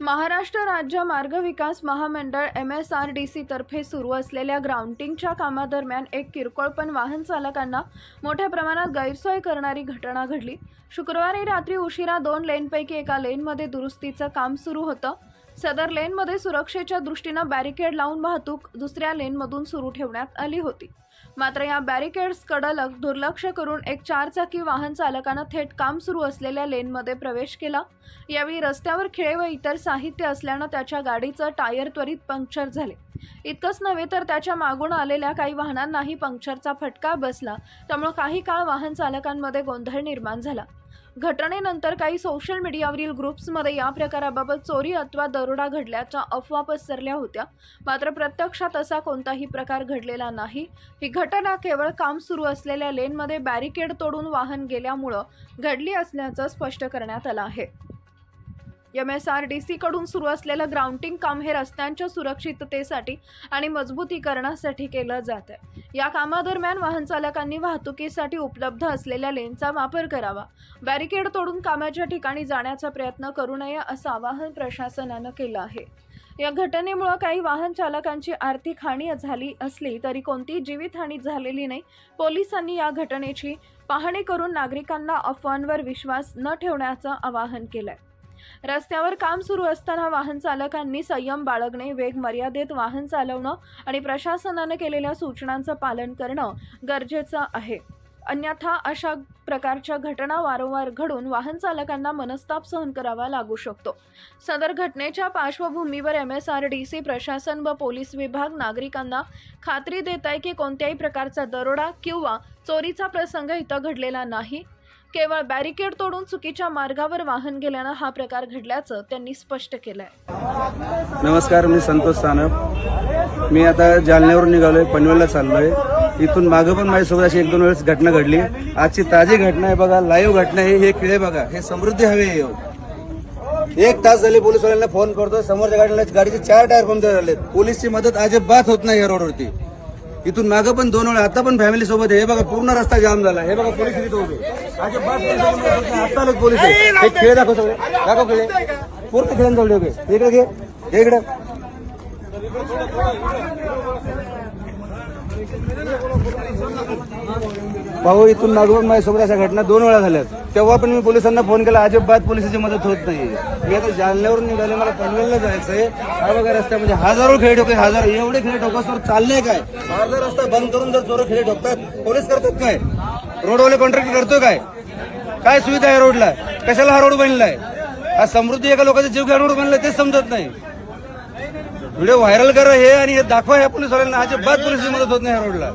महाराष्ट्र राज्य मार्ग विकास महामंडळ M S R D C तर्फे सुरू असलेल्या ग्राउंडिंगच्या कामादरम्यान एक किरकोळ पण वाहन चालकांना मोठ्या प्रमाणात गैरसोय करणारी घटना घडली. शुक्रवारी रात्री उशिरा दोन लेनपैकी एका लेनमध्ये दुरुस्तीचं काम सुरू होतं. सदर लेनमध्ये सुरक्षेच्या दृष्टीनं बॅरिकेड लावून वाहतूक दुसऱ्या लेनमधून सुरू ठेवण्यात आली होती. मात्र या बॅरिकेड्सकडं दुर्लक्ष करून एक चारचाकी वाहन चालकानं थेट काम सुरू असलेल्या लेनमध्ये प्रवेश केला. यावेळी रस्त्यावर खिळे व इतर साहित्य असल्यानं त्याच्या गाडीचं टायर त्वरित पंक्चर झाले. इतकंच नव्हे तर त्याच्या मागून आलेल्या काही वाहनांनाही पंक्चरचा फटका बसला. त्यामुळे काही काळ वाहन चालकांमध्ये गोंधळ निर्माण झाला. घटनेनंतर काही सोशल मीडियावरील ग्रुप्समध्ये या प्रकाराबाबत चोरी अथवा दरोडा घडल्याच्या अफवा पसरल्या होत्या. मात्र प्रत्यक्षात असा कोणताही प्रकार घडलेला नाही. ही घटना केवळ काम सुरू असलेल्या लेनमध्ये बॅरिकेड तोडून वाहन गेल्यामुळं घडली असल्याचं स्पष्ट करण्यात आलं आहे. एम एस आर डी सीकडून सुरू असलेलं ग्राउंडिंग काम हे रस्त्यांच्या सुरक्षिततेसाठी आणि मजबूतीकरणासाठी केलं जात आहे. या कामादरम्यान वाहन चालकांनी वाहतुकीसाठी उपलब्ध असलेल्या लेनचा वापर करावा. बॅरिकेड तोडून कामाच्या ठिकाणी जाण्याचा प्रयत्न करू नये असं आवाहन प्रशासनानं केलं आहे. या घटनेमुळं काही वाहन चालकांची आर्थिक हानी झाली असली तरी कोणतीही जीवितहानी झालेली नाही. पोलिसांनी या घटनेची पाहणी करून नागरिकांना अफवांवर विश्वास न ठेवण्याचं आवाहन केलं आहे रस्त्यावर काम सुरू असताना वाहन चालकांनी संयम बाळगणे वेग मर्यादेत वाहन चालवणं आणि प्रशासनानं केलेल्या सूचनांचं पालन करणं गरजेचं आहे. अन्यथा अशा प्रकारच्या घटना वारंवार घडून वाहन चालकांना मनस्ताप सहन करावा लागू शकतो. सदर घटनेच्या पार्श्वभूमीवर M S R D C प्रशासन व पोलीस विभाग नागरिकांना खात्री देत आहे की कोणत्याही प्रकारचा दरोडा किंवा चोरीचा प्रसंग इथं घडलेला नाही. केवळ बॅरिकेड तोडून चुकीच्या मार्गावर वाहन गेल्यानं हा प्रकार घडल्याचं त्यांनी स्पष्ट केलंय. नमस्कार मी संतोष सानप. मी आता जालन्यावरून निघालोय पनवेलला चाललोय. इथून मागं पण माझ्यासोबत अशी एक दोन वेळेस घटना घडली. आजची ताजी घटना आहे बघा लाईव्ह घटना आहे हे खेळ बघा हे समृद्धी हवे आहे. एक तास झाले पोलीसवाल्यांना फोन करतो समोरच्या गाडीला गाडीचे चार टायर पंक्चर झाले पोलीसची मदत अजिबात होत नाही या रोडवरती इथून मागं पण दोन वेळा आता पण फॅमिली सोबत आहे. हे बघा पूर्ण रस्ता जाम झाला. हे बघा पोलीस इथे होते. आता पोलीस आहे. हे खेळ दाखव सगळे. दाखव खेळ. पूर्ण खेळून चालले होते इकडे घे. घे इकडे. भाऊ इथून मागून माझ्यासोबत अशा घटना दोन वेळा झाल्यात. तेव्हा पण मी पोलिसांना फोन केला अजिबात पोलिसाची मदत होत नाही. मी आता जालन्यावरून निघाले मला पनवेलला जायचंय. हा बघा रस्त्यामध्ये म्हणजे हजारो खेळ ठोके हजार एवढे खेळ ठोकासवर चालले काय? अर्धा रस्ता बंद करून जर चोर खेळ ठोकतात पोलीस करतात काय? रोडवाले कॉन्ट्रॅक्ट करतोय काय? काय सुविधा आहे रोडला? कशाला हा रोड बनलाय? हा समृद्धी एका लोकांचा जीव घ्या रोड बनलाय तेच समजत नाही. व्हिडिओ व्हायरल करा हे आणि हे दाखवा ह्या पोलीसवाल्यांना अजिबात पोलिसची मदत होत नाही ह्या रोडला.